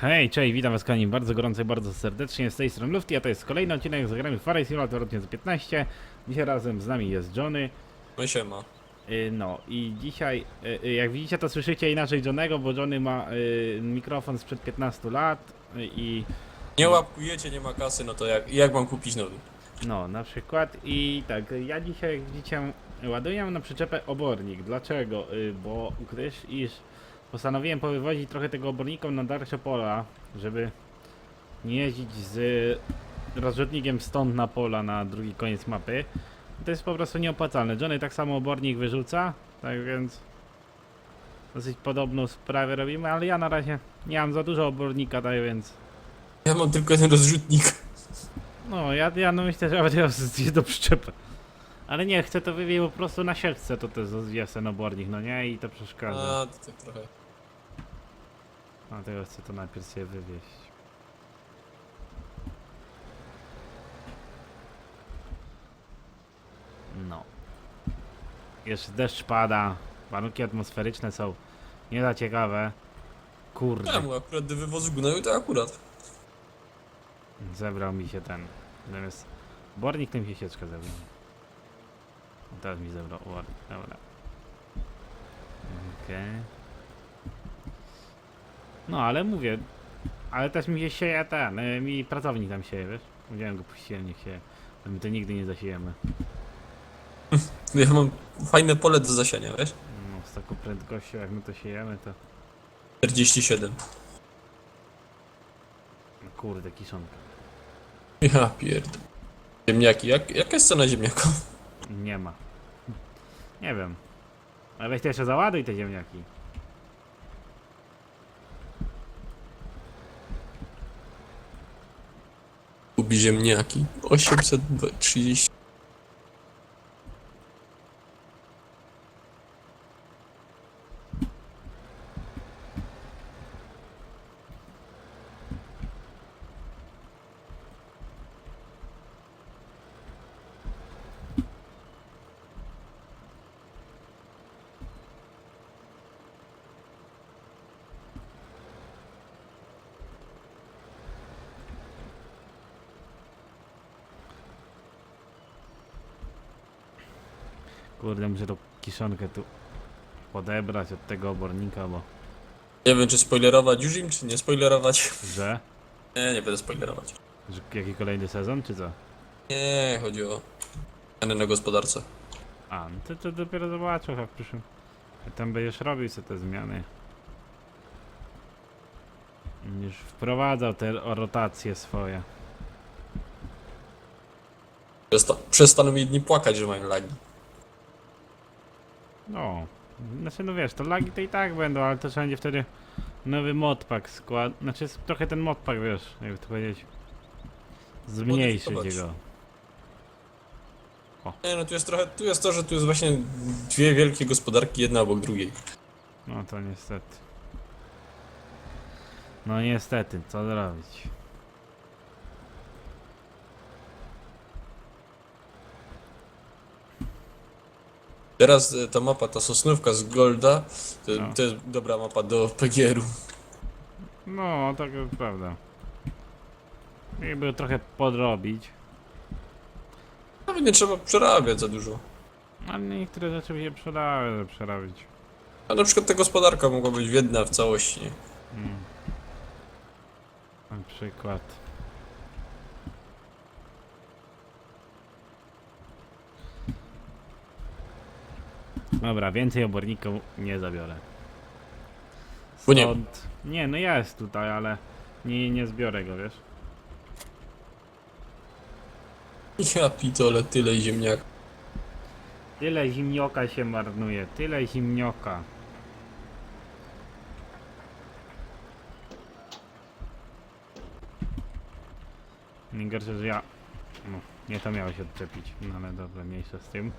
Hej, cześć, witam was kochani bardzo gorąco i bardzo serdecznie z tej strony Lufty, a to jest kolejny odcinek Zagramy w Fire Simulator 2015 Dzisiaj razem z nami jest Johnny No i siema. Y, No i dzisiaj, y, y, jak widzicie to słyszycie inaczej Johnnego, bo Johnny ma y, mikrofon sprzed 15 lat y, i Nie łapkujecie, nie ma kasy, no to jak, jak mam kupić nowy? no na przykład i tak, ja dzisiaj jak widzicie ładuję na przyczepę obornik. Dlaczego? Y, Bo gdyż iż postanowiłem powywozić trochę tego obornika na dalsze pola, żeby nie jeździć z rozrzutnikiem stąd na pola na drugi koniec mapy. To jest po prostu nieopłacalne. Johnny tak samo obornik wyrzuca, tak więc dosyć podobną sprawę robimy, ale ja na razie nie mam za dużo obornika, tak więc Ja mam tylko jeden rozrzutnik. no, ja, ja no myślę, że będę zjeść do przyczepy. Ale nie, chcę to wywieźć po prostu na sieczce, to też jest ten obornik, no nie? I to przeszkadza. A, to tak trochę. Dlatego chcę to najpierw sobie wywieźć. No. Jeszcze deszcz pada, warunki atmosferyczne są nie za ciekawe. Kurde, Czemu akurat do wywozu gnoju to akurat. zebrał mi się ten. Zamiast bornik, tym się sieczkę zebrał. Teraz mi zebrał bornik, dobra. Okej. No, ale mówię, ale też mi się sieje ten, y, mi pracownik tam sieje, wiesz? Mówiłem go puściłem, niech się, bo my to nigdy nie zasiejemy. Ja mam fajne pole do zasiania, wiesz? No, z taką prędkością jak my to siejemy, to 47. no, kurde, kiszonka. Ja pierd... Ziemniaki, jak, jaka jest cena ziemniaka? Nie ma. Nie wiem. Ale weź to jeszcze załaduj te ziemniaki. Kupi ziemniaki. 830. Kurde, muszę tą kiszonkę tu podebrać od tego obornika, bo... Nie wiem, czy spoilerować już im, czy nie spoilerować. Że? Nie, nie będę spoilerować. Że jaki kolejny sezon, czy co? Nie, chodzi o ceny na gospodarce. A, no to, to dopiero zobaczę chyba w przyszłym. Tam będziesz robił sobie te zmiany. Już wprowadzał te rotacje swoje. Przesta przestaną jedni płakać, że mają lagi. No. Znaczy no wiesz, to lagi to i tak będą, ale to będzie wtedy nowy modpack skład. Znaczy jest trochę ten modpack, wiesz, jakby to powiedzieć. Zmniejszyć Modyfikować. jego. Nie, no tu jest trochę, tu jest to, że tu jest właśnie dwie wielkie gospodarki, jedna obok drugiej. No to niestety. No niestety, co zrobić? Teraz e, ta mapa, ta sosnówka z Golda, to, No. to jest dobra mapa do PGR-u. No, tak jest prawda. Jakby trochę podrobić. Nawet nie trzeba przerabiać za dużo. Ale niektóre rzeczy by się przydały, przerabić. A na przykład ta gospodarka mogła być jedna w całości. nie? Mm. Na przykład. Dobra, więcej oborników nie zabiorę. Bo nie- Stąd... Nie, no jest tutaj, ale nie, nie zbiorę go, wiesz? Ja pitole, tyle ziemniak. Tyle zimnioka się marnuje, tyle zimnioka. Najgorsze, że ja... No, nie to miało się odczepić, no ale dobra, mniejsza z tym.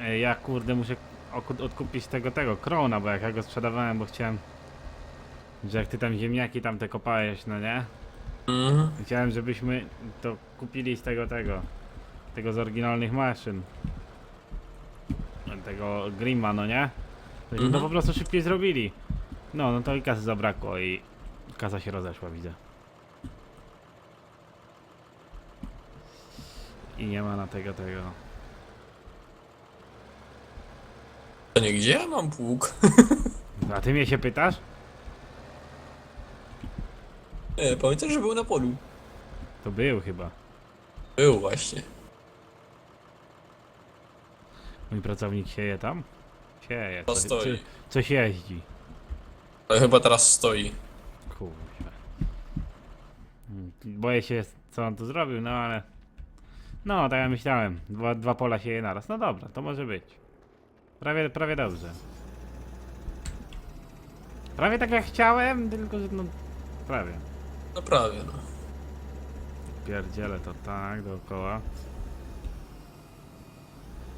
Ej, ja kurde muszę oku- odkupić tego, tego, krona, bo jak ja go sprzedawałem, bo chciałem... Że jak ty tam ziemniaki tam te kopałeś, no nie? Mhm. Chciałem, żebyśmy to kupili z tego, tego, tego z oryginalnych maszyn. Tego Grima, no nie? Żebyśmy to Mhm. po prostu szybciej zrobili. No, no to i kasy zabrakło i kasa się rozeszła, widzę. I nie ma na tego tego. To nie gdzie ja mam pług? A ty mnie się pytasz? Nie, pamiętasz, że był na polu? To był chyba. Był właśnie. Mój pracownik sieje tam? Sieje. To stoi. co- Coś jeździ. Ale chyba teraz stoi. Kurwa. Mm, Boję się, co on tu zrobił, no ale... No, tak jak myślałem. Dwa, dwa pola sieje naraz. No dobra, to może być. Prawie, prawie dobrze. Prawie tak jak chciałem, tylko że no... Prawie. No prawie, no. Pierdzielę to tak dookoła.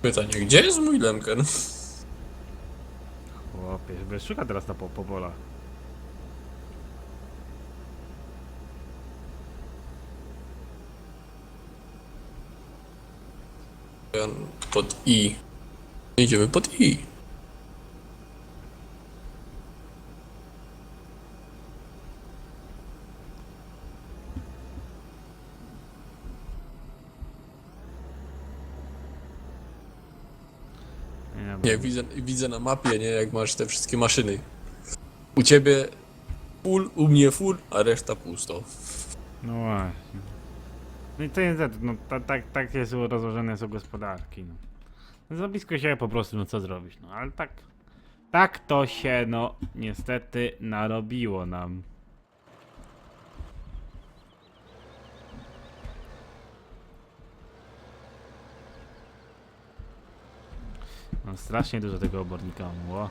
Pytanie, gdzie jest mój Lemken? Chłopie, żeby szuka teraz na po, po polach. Pod I. Idziemy pod I. Nie, Nie, widzę, widzę na mapie, nie, jak masz te wszystkie maszyny. U ciebie full, u mnie full, a reszta pusto. No właśnie. No i to jest, no ta, tak, tak jest rozłożone są gospodarki. No. Za blisko się po prostu, no co zrobić, no ale tak, tak to się, no niestety narobiło nam. Strasznie dużo tego obornika było.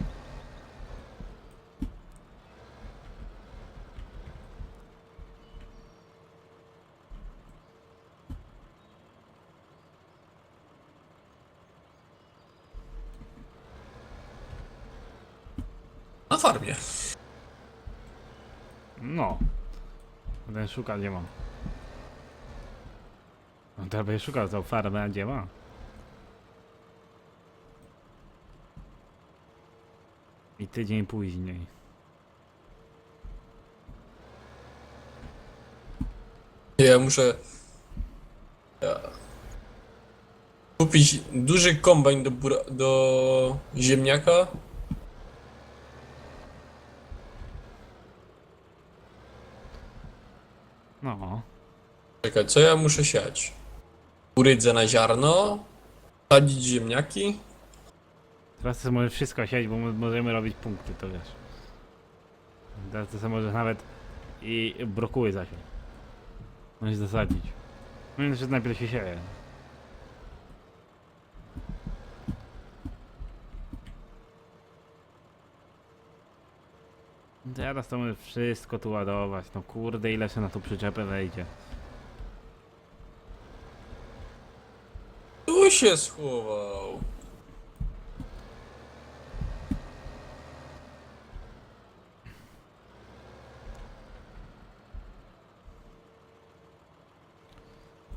Na farmie. No. Ten szuka, gdzie ma. No teraz będzie szukał tą farmę, a gdzie ma? I tydzień później. Ja muszę ja, kupić duży kombajn do, bura, do ziemniaka. No. Czekaj, co ja muszę siać? Kurydzę na ziarno, sadzić ziemniaki. Teraz to może wszystko sieć, bo mo- możemy robić punkty, to wiesz. Teraz to sobie możesz nawet i brokuły zasiąść. Możesz zasadzić. No i najpierw się sieje. Teraz to możesz wszystko tu ładować. No kurde, ile się na tą przyczepę wejdzie. Tu się schował.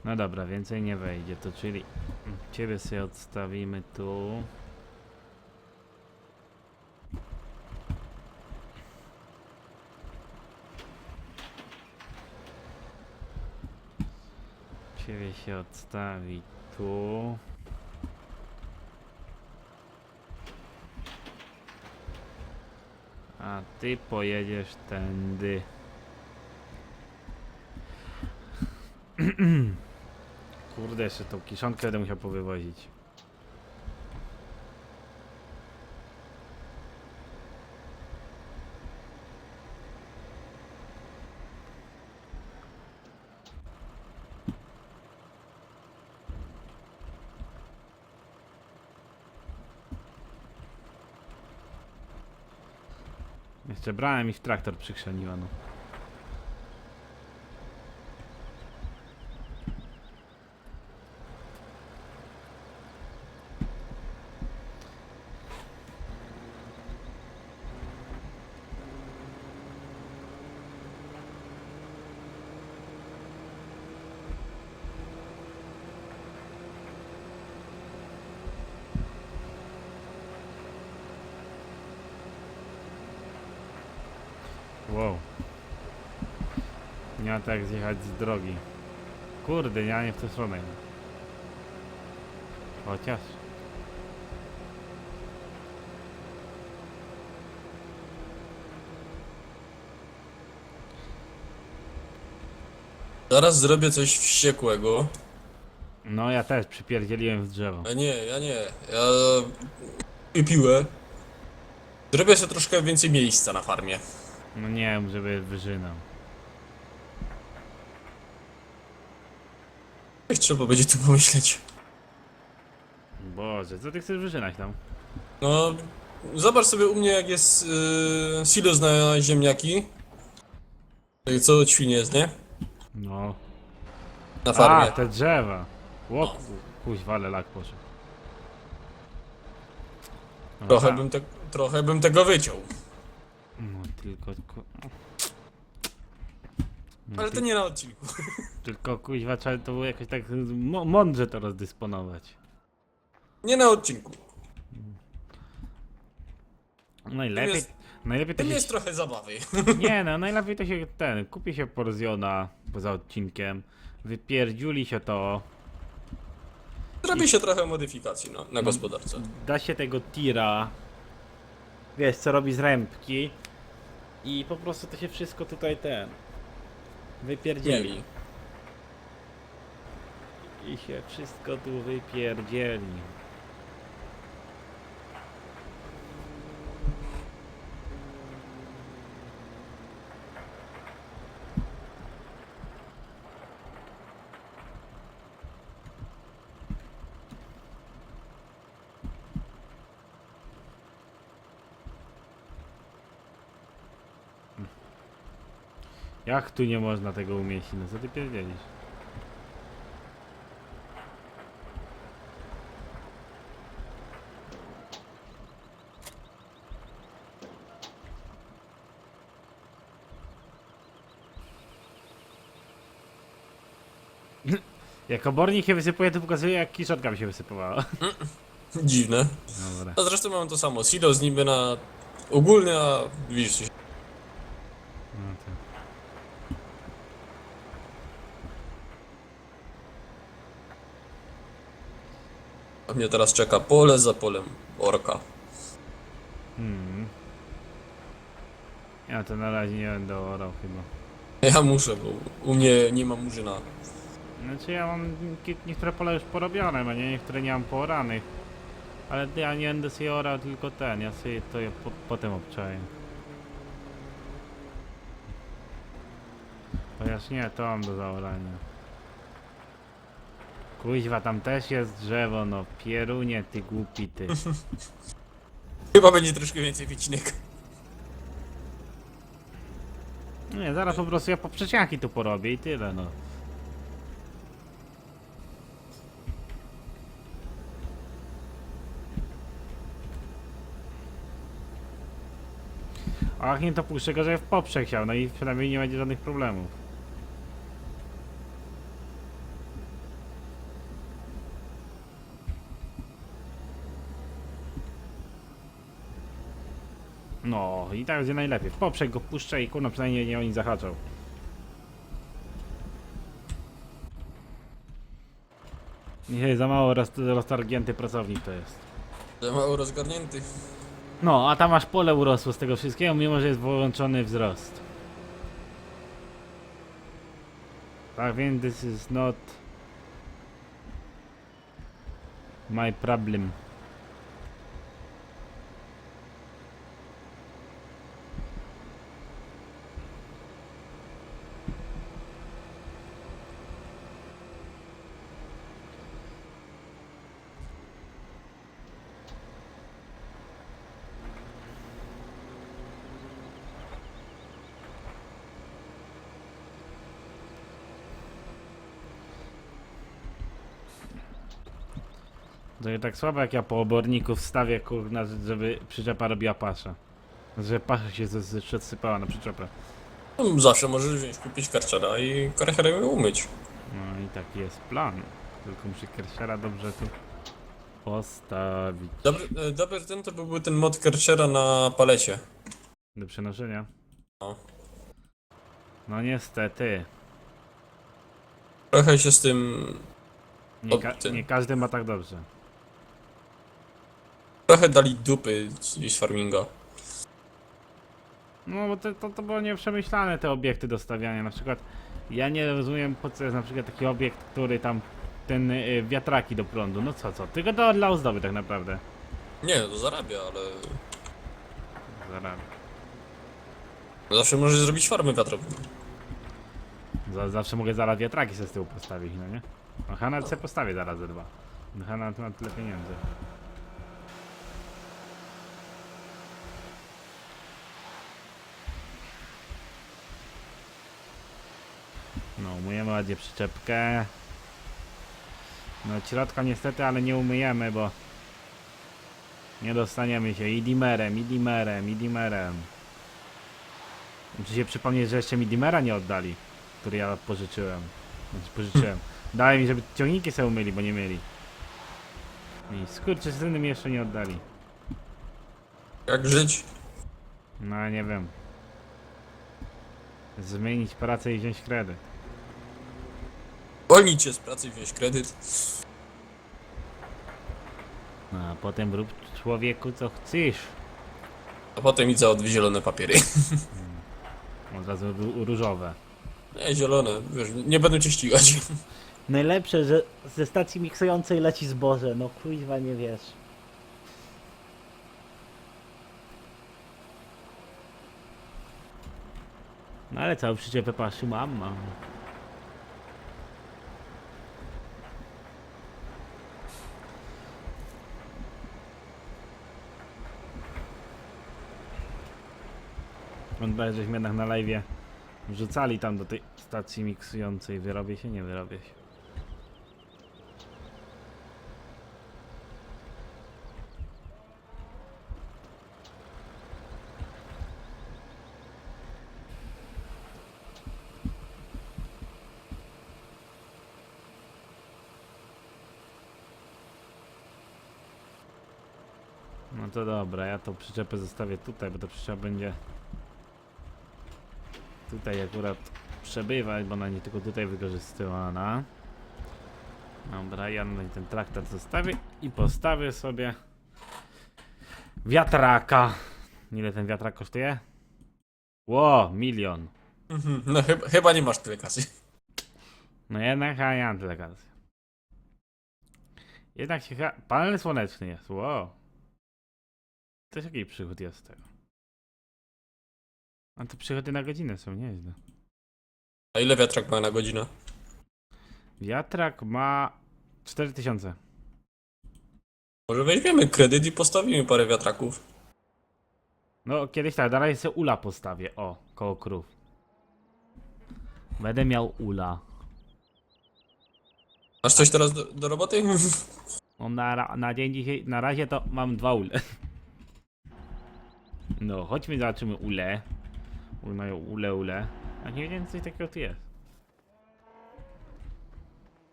No dobra, więcej nie wejdzie, to czyli ciebie sobie odstawimy tu. Ciebie się odstawi tu. A ty pojedziesz tędy. Kurde, jeszcze tą kiszonkę będę musiał powywozić. Jeszcze brałem i w traktor przykrzeniła, no. Ma tak zjechać z drogi. Kurde, ja nie w tę stronę. Chociaż. Zaraz zrobię coś wściekłego. No ja też przypierdzieliłem w drzewo. A nie, ja nie. Ja kupię piłę. Zrobię sobie troszkę więcej miejsca na farmie. No nie wiem, żeby wyżynał. Coś trzeba będzie tu pomyśleć. Boże, co ty chcesz wyżynać tam? No, zobacz sobie u mnie jak jest yy, silos na ziemniaki. Co świnie jest, nie? No. Na farmie. A, te drzewa. Ło, kuźwa, ale lak poszedł. No trochę, tak. bym te, trochę bym tego wyciął. No tylko, ku... Ale to nie na odcinku. tylko kuźwa trzeba to było jakoś tak mo- mądrze to rozdysponować. Nie na odcinku. Najlepiej, jest- najlepiej to Tym się... jest trochę zabawy. Nie no, najlepiej to się ten, kupi się porzjona poza odcinkiem, wypierdziuli się to, Zrobi się trochę modyfikacji na, No. na gospodarce. da się tego tira, wiesz co robi z rębki i po prostu to się wszystko tutaj ten, wypierdzieli. I się wszystko tu wypierdzieli. Jak tu nie można tego umieścić? No co ty pierdzielisz? Jak obornik się wysypuje, to pokazuje jak kiszotka mi się wysypowała. Dziwne. Dobra. A zresztą mamy to samo. Silos niby na ogólny, a widzisz, co się- No to. a mnie teraz czeka pole za polem orka. Hmm. Ja to na razie nie będę orał chyba. Ja muszę, bo u mnie nie ma murzyna. Znaczy ja mam niektóre pola już porobione, a nie niektóre nie mam pooranych. Ale ja nie będę sobie orał tylko ten, ja sobie to je po, potem obczaję. Chociaż nie, to mam do zaorania. Kuźwa, tam też jest drzewo, no pierunie ty głupi ty. Chyba będzie troszkę więcej wycinek. Nie, zaraz po prostu ja poprzeciaki tu porobię i tyle no. A jak nie to puszczę go, że w poprzek chciał, no i przynajmniej nie będzie żadnych problemów. I tak będzie najlepiej. Poprzek go puszczę i kurno przynajmniej nie oni zahaczał. Nie, za mało roz, roztargnięty pracownik to jest. Za mało rozgarnięty. No, a tam aż pole urosło z tego wszystkiego, mimo że jest wyłączony wzrost. Tak więc this is not my problem. Tak słabo jak ja po oborniku wstawię kurna, żeby przyczepa robiła pasza. Że pasza się z- z- odsypała na przyczepę. No, Zawsze możesz wziąć, kupić karczera i karcherę umyć. No i taki jest plan. Tylko muszę kersiara dobrze tu postawić. Dobry, e, dobry ten to byłby ten mod karczera na palecie. Do przenoszenia. No. No niestety. Trochę się z tym... Nie, ka- nie każdy ma tak dobrze. Trochę dali dupy z farminga. No bo to, to, to było nieprzemyślane te obiekty do stawiania. Na przykład ja nie rozumiem po co jest na przykład taki obiekt, który tam ten y, wiatraki do prądu. No co co? Tylko to dla ozdoby tak naprawdę. Nie, to zarabia, ale... Zaraz. Zawsze możesz zrobić farmę wiatrową. Za, zawsze mogę zaraz wiatraki sobie z tyłu postawić, no nie? No nawet sobie postawię zaraz ze dwa. No ma tyle pieniędzy. No, umyjemy ładnie przyczepkę. No, od środka niestety, ale nie umyjemy, bo nie dostaniemy się i dimerem, i dimerem, i dimerem. Muszę się przypomnieć, że jeszcze mi dimera nie oddali który ja pożyczyłem. Znaczy pożyczyłem. Dałem mi, żeby ciągniki sobie umyli, bo nie mieli. I skurczysyny mi jeszcze nie oddali. Jak żyć? No nie wiem. Zmienić pracę i wziąć kredyt. Wolnić cię z pracy i wziąć kredyt. No, a potem rób człowieku co chcesz. A potem idź za dwie zielone papiery. Od razu ró- różowe. Nie, zielone, wiesz, nie będą cię ścigać. Najlepsze, że ze stacji miksującej leci zboże, no kuźwa nie wiesz. No ale całą przyczepę paszy mama. On żeśmy jednak na live wrzucali tam do tej stacji miksującej. Wyrobię się? Nie wyrobię się. No to dobra, ja tą przyczepę zostawię tutaj, bo to przyczepa będzie tutaj akurat przebywać, bo ona nie tylko tutaj wykorzystywana. Dobra, ja ten traktor zostawię i postawię sobie wiatraka. Ile ten wiatrak kosztuje? Ło, milion. Mhm, No chyba, chyba nie masz tyle kasy. No jednak ja nie mam tyle kasy. Jednak się chyba... Panel słoneczny jest, wow. Też jaki przychód jest z tego? A to przychody na godzinę są nieźle. A ile wiatrak ma na godzinę? Wiatrak ma 4000. Może weźmiemy kredyt i postawimy parę wiatraków. No kiedyś tak, dalej sobie ula postawię. O, koło krów. Będę miał ula. Masz coś teraz do, do roboty? No na, ra- na dzień dzisiaj, na razie to mam dwa ule. No, chodźmy zobaczymy ule. No, ule, ule. A nie wiem, coś takiego tu jest.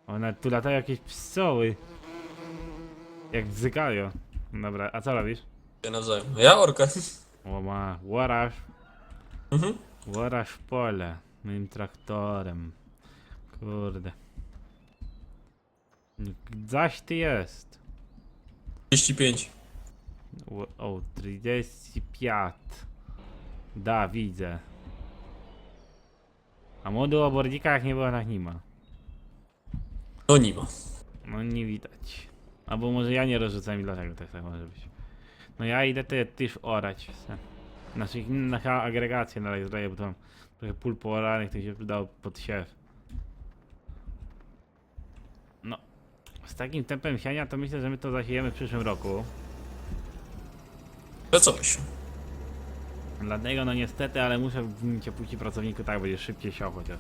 One tu latają jakieś psoły. Jak bzykają. Dobra, a co robisz? Ja nawzajem. Ja orkę. O ma, łarasz. Mhm. Łarasz pole. Moim traktorem. Kurde. Zaś ty jest. 35. O, o 35. Da, widzę. A młody obornika jak nie było, tak nie ma. No nie ma. No nie widać. Albo może ja nie rozrzucam i dlatego tak, tak może być. No ja idę te też orać. se. Znaczy na chyba agregację dalej zrobię, bo tam trochę pól pooranych, to się przydało pod siew. No. Z takim tempem siania to myślę, że my to zasiejemy w przyszłym roku. To coś. Dlatego no niestety, ale muszę w cię puścić pracowniku tak, będzie szybciej siał chociaż.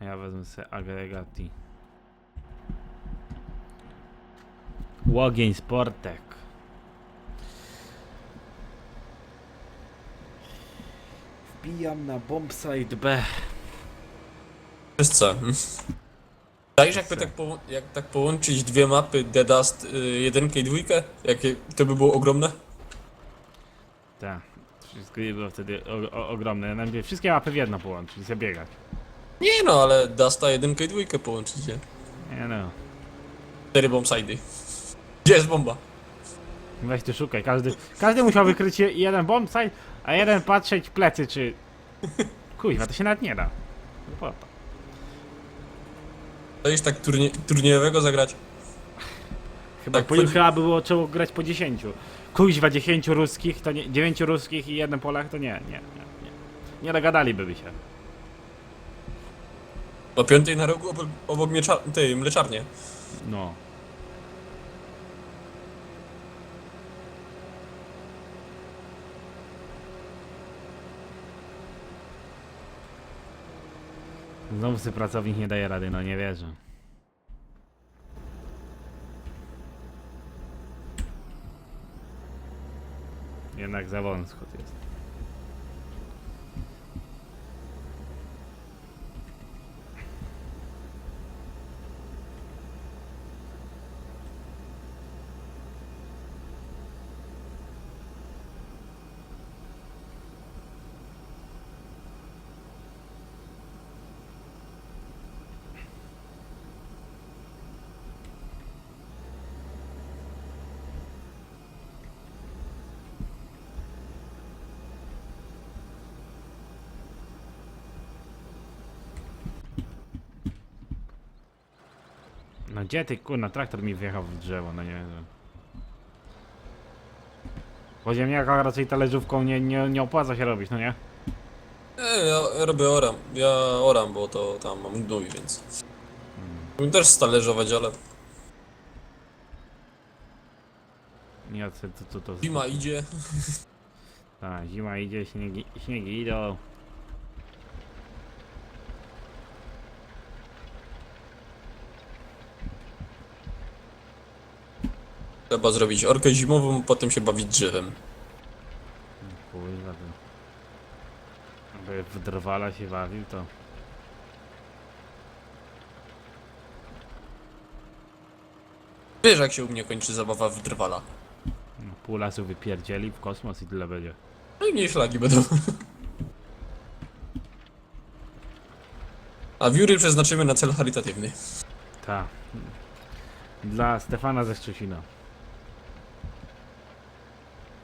A ja wezmę sobie agregati. Łogień Sportek. Wbijam na bombsite B. Wiesz co? Dajesz jakby tak, poło- jak tak połączyć dwie mapy The Dust y, jedynkę i dwójkę? Jakie to by było ogromne? Tak. Wszystko nie było wtedy o, o, ogromne. Najpierw wszystkie mapy w jedno połączyć i sobie biegać. Nie no, ale Dasta jedynkę i dwójkę połączycie. Nie no. Cztery bombsidy. Gdzie jest bomba? Weź tu szukaj. Każdy, każdy musiał wykryć je- jeden bombsite, a jeden patrzeć plecy, czy... Kuźwa, to się nawet nie da. No po to. Już tak turnie, turniejowego zagrać? Chyba, Tak, po, chyba by było trzeba grać po 10. Kuźwa 10 ruskich, to nie, 9 ruskich i jeden Polak, to nie, nie, nie, nie. Nie dogadaliby się. O piątej na rogu obok, obok miecza, tej mleczarnie. No. Znowu sobie pracownik nie daje rady, no nie wierzę. Jednak za wąsko jest. No gdzie ty kurna, traktor mi wjechał w drzewo, no nie wiem. Po ziemniakach raczej talerzówką nie, nie, nie opłaca się robić, no nie? E, ja robię oram. Ja oram, bo to tam mam gnój, więc... Mógłbym też stalerzować, ale Nie, to, to, to, to, zima idzie. Ta, zima idzie, śniegi, śniegi idą. Trzeba zrobić orkę zimową, potem się bawić drzewem. Kurwa, to... Aby w drwala się bawił, to... Wiesz jak się u mnie kończy zabawa w drwala. no, Pół lasu wypierdzieli w kosmos i tyle będzie. No i mniej szlaki będą. A wióry przeznaczymy na cel charytatywny. Ta. Dla Stefana ze Szczecina.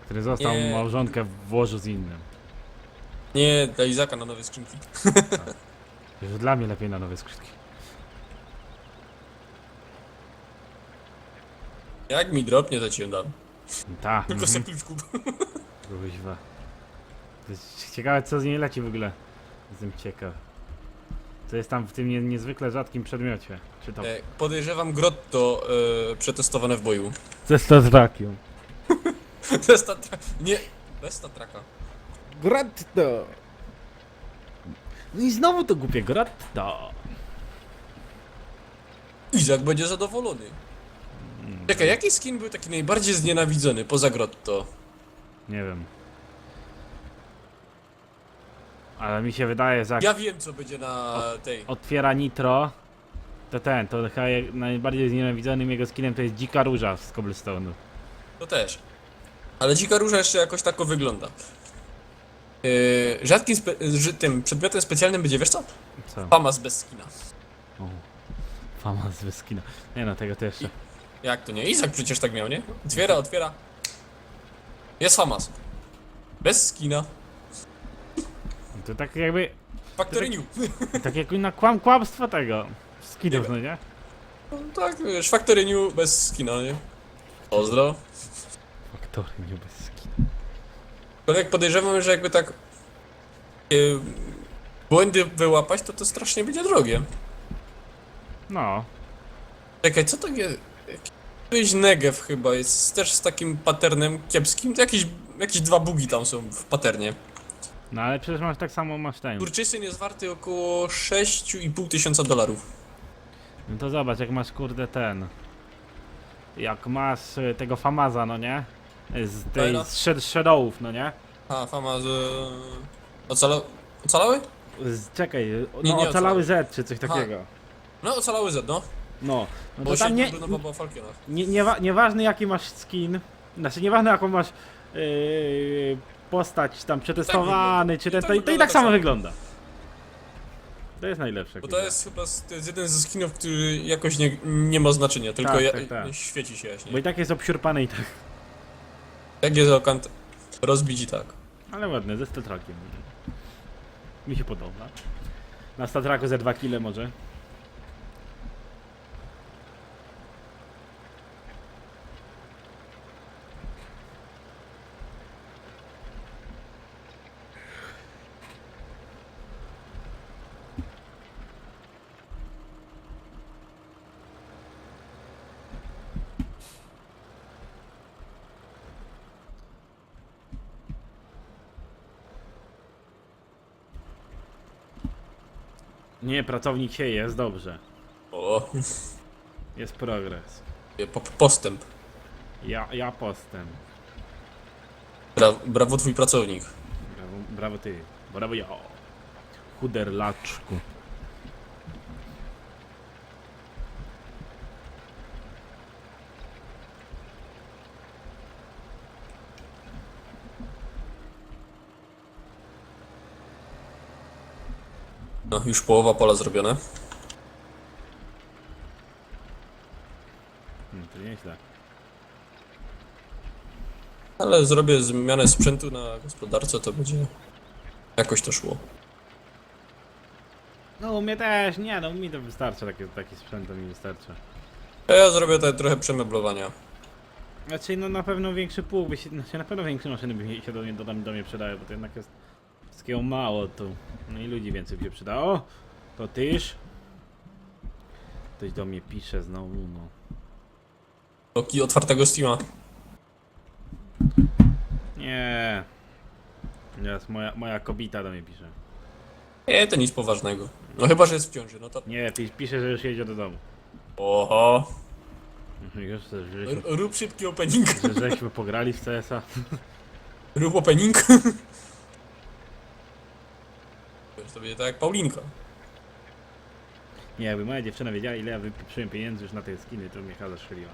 Który został Nie. małżonkę w łożu z innym. Nie, dla Izaka na nowe skrzynki. Już dla mnie lepiej na nowe skrzydki. Jak mi dropnie, to ci ją dam. Ta. Tylko mhm. se klucz kup. Kuźwa. To jest ciekawe co z niej leci w ogóle. Jestem ciekaw. Co jest tam w tym nie, niezwykle rzadkim przedmiocie? Czy to... E, Podejrzewam grotto e, przetestowane w boju. Ze stotrakiem. Bez tatra... Nie, bez tatraka. Gratto! No i znowu to głupie gratto. Izak będzie zadowolony. Czekaj, jaki skin był taki najbardziej znienawidzony poza grotto? Nie wiem. Ale mi się wydaje, że jak Ja wiem co będzie na tej. otwiera nitro, to ten, to chyba jak najbardziej znienawidzonym jego skinem to jest dzika róża z cobblestone'u. To też. Ale dzika róża jeszcze jakoś tako wygląda. Yy, rzadkim spe- tym przedmiotem specjalnym będzie, wiesz co? Co? Famas bez skina. O. Fama z skina. Nie no, tego to jeszcze. Jak to nie? Izak przecież tak miał, nie? Otwiera, otwiera. Jest Famas. Bez skina. To tak jakby, Factory New. tak jak na kłam, kłamstwo tego. Skinów, no nie? No, tak, wiesz, Factory New bez skina, nie? Pozdro. Faktory nie bez skina. Ale jak podejrzewam, że jakby tak yy, błędy wyłapać, to to strasznie będzie drogie. No, Czekaj, co to jest? Jakiś Negev chyba jest też z takim patternem kiepskim. To jakieś, jakieś dwa bugi tam są w patternie. no ale przecież masz tak samo, masz ten. Kurczysyn jest warty około 6,5 tysiąca dolarów. No to zobacz, jak masz kurde ten. Jak masz y, tego Famaza, no nie? Z tej Fajna. z Shed- Shadowów, no nie? A, fama z... Ocala... Ocalały? Z, czekaj, y, no nie ocalały ocalały. Z czy coś takiego. No, ocalały Z, no. No, no Bo to się tam nie, nie... po Falconach. nie, nie, nieważne jaki masz skin, znaczy nieważne jaką masz yy, postać tam przetestowany, czy ten, to, tak i- to i tak tak samo wygląda. To jest najlepsze. Bo kurwa. to jest chyba to jest jeden ze skinów, który jakoś nie, nie ma znaczenia, tylko Tak, ja, tak, tak. świeci się Bo jaśnie. i tak jest obsiurpany i tak. Jak jest okant, rozbić i tak. Ale ładne, ze Statrakiem. Mi się podoba. Na Statraku ze 2 kile może. Pracownik się jest, dobrze. O, Jest progres. po, postęp. Ja, ja postęp. Bra, brawo twój pracownik. Brawo, brawo ty. Brawo ja. Chuderlaczku. No, już połowa pola zrobione. Hmm, to nieźle. Ale zrobię zmianę sprzętu na gospodarce, to będzie jakoś to szło. No u mnie też, nie no, mi to wystarczy, taki, taki sprzęt to mi wystarczy. A ja zrobię te trochę przemeblowania. Znaczy no na pewno większy pół by się, znaczy na pewno większe maszyny by się do mnie, do, do mnie przydały, bo to jednak jest wszystkiego mało tu. No i ludzi więcej by się przydało. To tyż. Ktoś do mnie pisze znowu, no. Oki otwartego Steama. Nie. Teraz moja, moja kobita do mnie pisze. Nie, to nic poważnego. No chyba, że jest w ciąży, no to... Nie, pi- pisze, że już jedzie do domu. Oho. Już, że, R- żeśmy, rób szybki opening. że żeśmy pograli w CS-a. Rób opening. Wiesz, to będzie tak jak Paulinka. Nie, jakby moja dziewczyna wiedziała ile ja wypieprzyłem pieniędzy już na te skiny, to mnie chyba zaszczeliła.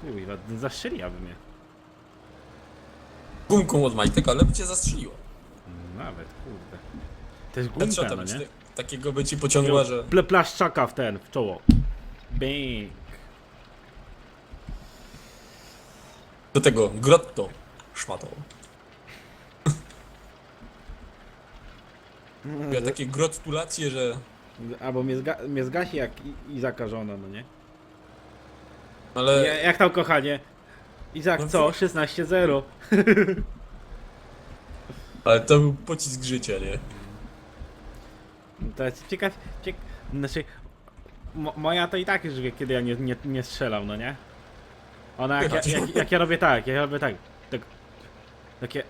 Kurwa, zastrzeliłaby mnie. Gumką od majtek, ale by cię zastrzeliło. Nawet, kurde. To jest Headshota gumka, no nie? ta- Takiego by ci pociągła, że... Ple plaszczaka w ten, w czoło. Bang. Do tego grotto szmatą. Ja takie gratulacje, że... Albo mnie, zga mnie zgasi jak I Izaka żona, no nie? Ale... Ja, jak tam kochanie? Izak No co? wy- 16-0. Ale to był pocisk życia, nie? To jest ciekaw... Ciek znaczy... Mo moja to i tak już wie, kiedy ja nie, nie, nie strzelam, no nie? Ona jak, ja, Słychać. jak, jak ja robię tak, jak ja robię tak, tak... Takie...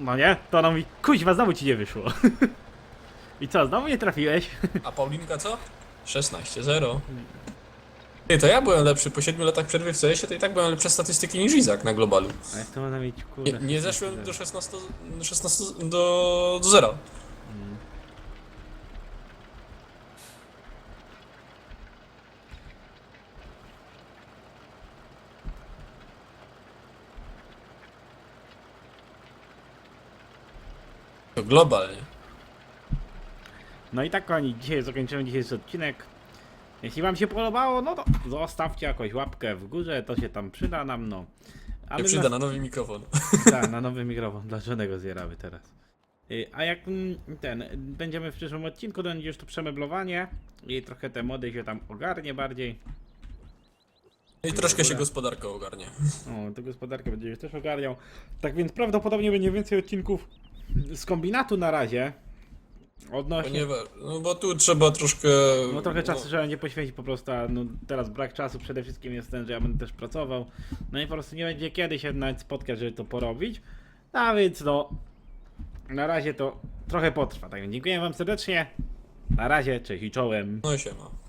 No nie? To ona mówi, kuźwa, znowu ci nie wyszło. I co, znowu nie trafiłeś? A Paulinka co? 16-0. Ty, to ja byłem lepszy. Po 7 latach przerwy w CS-ie to i tak byłem lepsze statystyki niż Izak na globalu. A jak to można mieć, Nie, kurde... nie zeszłem do 16... do 16... do... do zera. To globalnie. No i tak kochani, dzisiaj zakończymy dzisiejszy odcinek. Jeśli wam się podobało, no to zostawcie jakąś łapkę w górze, to się tam przyda nam, no. A Nie przyda na nowy mikrofon. Tak, na nowy mikrofon, dla żadnego zjerawy teraz. Y, A jak mm, ten, będziemy w przyszłym odcinku, to będzie już to przemeblowanie i trochę te mody się tam ogarnie bardziej. I troszkę się gospodarka ogarnie. O, to gospodarkę będzie już też ogarniał. Tak więc prawdopodobnie będzie więcej odcinków z kombinatu na razie. Odnośnie... Ponieważ, no bo tu trzeba troszkę... No trochę czasu trzeba będzie poświęcić po prostu, a no teraz brak czasu przede wszystkim jest ten, że ja będę też pracował. No i po prostu nie będzie kiedy się nawet spotkać, żeby to porobić. No więc no, na razie to trochę potrwa. Tak więc dziękuję wam serdecznie. Na razie, cześć i czołem. No i siema.